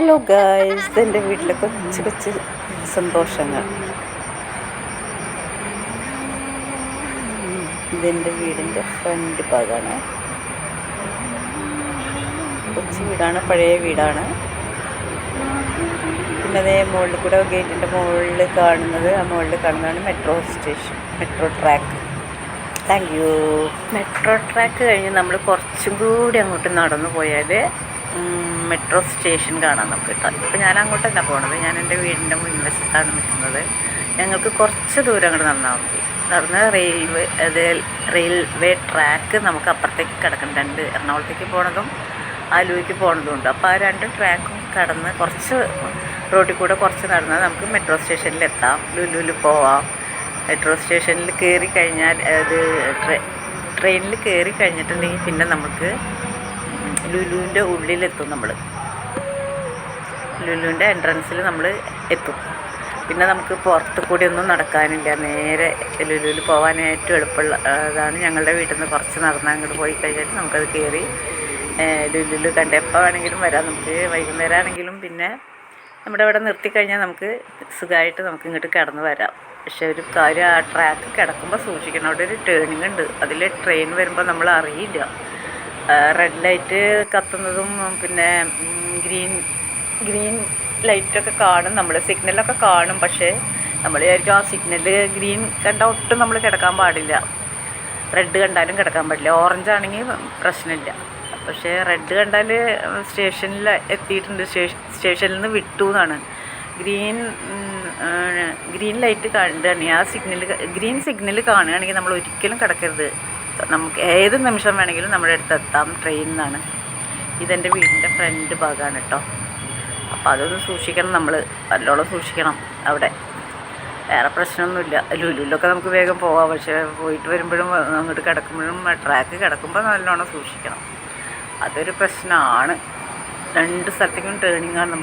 Hello guys ഇതെന്റെ വീട്ടിലെ കൊച്ചു കൊച്ചു സന്തോഷങ്ങൾ. ഇതെന്റെ വീടിന്റെ ഫ്രണ്ട് ഭാഗമാണ്. കൊച്ചു വീടാണ് പഴയ വീടാണ്. പിന്നെ അതേ മുകളിൽ കൂടെ ഗേറ്റിന്റെ മുകളിൽ കാണുന്നത് ആ മുകളിൽ കാണുന്നതാണ് metro station metro track. Thank you metro track കഴിഞ്ഞ് നമ്മൾ കുറച്ചും കൂടി അങ്ങോട്ട് നടന്നു പോയാൽ മെട്രോ സ്റ്റേഷൻ കാണാൻ നമുക്ക് കിട്ടാം. ഇപ്പം ഞാൻ അങ്ങോട്ടല്ല പോണത്. ഞാൻ എന്റെ വീടിന്റെ മുൻവശത്താണ് നിൽക്കുന്നത് ഞങ്ങൾക്ക് കുറച്ച് ദൂരം അങ്ങോട്ട് നടന്നാൽ മതി. നടന്ന് റെയിൽവേ അത് റെയിൽവേ ട്രാക്ക് നമുക്ക് അപ്പുറത്തേക്ക് കിടക്കും രണ്ട് എറണാകുളത്തേക്ക് പോണതും ആലുവയ്ക്ക് പോണതും ഉണ്ട്. അപ്പോൾ ആ രണ്ട് ട്രാക്കും കടന്ന് കുറച്ച് റോഡിൽ കൂടെ കുറച്ച് നടന്നാൽ നമുക്ക് മെട്രോ സ്റ്റേഷനിൽ എത്താം. ലുലുവിൽ പോവാം. മെട്രോ സ്റ്റേഷനിൽ കയറി കഴിഞ്ഞാൽ അത് ട്രെയിനിൽ കയറി കഴിഞ്ഞിട്ടുണ്ടെങ്കിൽ പിന്നെ നമുക്ക് ലുലുവിന്റെ ഉള്ളിലെത്തും നമ്മൾ ലുലുവിന്റെ എൻട്രൻസിൽ നമ്മൾ എത്തും. പിന്നെ നമുക്ക് പുറത്ത് കൂടി ഒന്നും നടക്കാനില്ല. നേരെ ലുലുവിൽ പോകാൻ ഏറ്റവും എളുപ്പമുള്ള അതാണ് ഞങ്ങളുടെ വീട്ടിൽ നിന്ന് കുറച്ച് നടന്ന് അങ്ങോട്ട് പോയി കഴിഞ്ഞാൽ നമുക്കത് കയറി ലുലുവിൽ കണ്ട് എപ്പോൾ വേണമെങ്കിലും വരാം. നമുക്ക് വൈകുന്നേരം ആണെങ്കിലും പിന്നെ നമ്മുടെ ഇവിടെ നിർത്തിക്കഴിഞ്ഞാൽ നമുക്ക് സുഖമായിട്ട് നമുക്ക് ഇങ്ങോട്ട് കിടന്ന് വരാം. പക്ഷെ ഒരു കാര്യം ആ ട്രാക്ക് കിടക്കുമ്പോൾ സൂക്ഷിക്കണം. അവിടെ ഒരു ടേണിംഗ് ഉണ്ട്. അതിൽ ട്രെയിൻ വരുമ്പോൾ നമ്മൾ അറിയില്ല റെഡ് ലൈറ്റ് കത്തുന്നതും പിന്നെ ഗ്രീൻ ഗ്രീൻ ലൈറ്റൊക്കെ കാണും. നമ്മൾ സിഗ്നലൊക്കെ കാണും പക്ഷേ നമ്മൾ വിചാരിക്കും ആ സിഗ്നൽ ഗ്രീൻ കണ്ട ഒട്ടും നമ്മൾ കിടക്കാൻ പാടില്ല. റെഡ് കണ്ടാലും കിടക്കാൻ പാടില്ല. ഓറഞ്ച് ആണെങ്കിൽ പ്രശ്നമില്ല. പക്ഷേ റെഡ് കണ്ടാൽ സ്റ്റേഷനിൽ എത്തിയിട്ടുണ്ട്. സ്റ്റേഷനിൽ നിന്ന് വിട്ടു എന്നാണ്. ഗ്രീൻ ഗ്രീൻ ലൈറ്റ് കണ്ടുകയാണെങ്കിൽ ആ സിഗ്നൽ ഗ്രീൻ സിഗ്നൽ കാണുകയാണെങ്കിൽ നമ്മൾ ഒരിക്കലും കിടക്കരുത്. നമുക്ക് ഏത് നിമിഷം വേണമെങ്കിലും നമ്മുടെ അടുത്ത് എത്താം. ട്രെയിനിൽ നിന്നാണ് ഇതെന്റെ വീടിന്റെ ഫ്രണ്ട് ഭാഗമാണ് കേട്ടോ അപ്പോൾ അതൊന്ന് സൂക്ഷിക്കണം നമ്മൾ നല്ലോണം സൂക്ഷിക്കണം അവിടെ. വേറെ പ്രശ്നമൊന്നുമില്ല. ലുലുലൊക്കെ നമുക്ക് വേഗം പോവാം. പക്ഷേ പോയിട്ട് വരുമ്പോഴും അങ്ങോട്ട് കിടക്കുമ്പോഴും ട്രാക്ക് കിടക്കുമ്പോൾ നല്ലോണം സൂക്ഷിക്കണം. അതൊരു പ്രശ്നമാണ് രണ്ട് സ്ഥലത്തേക്കും ടേണിങ്ങാണ് നമുക്ക്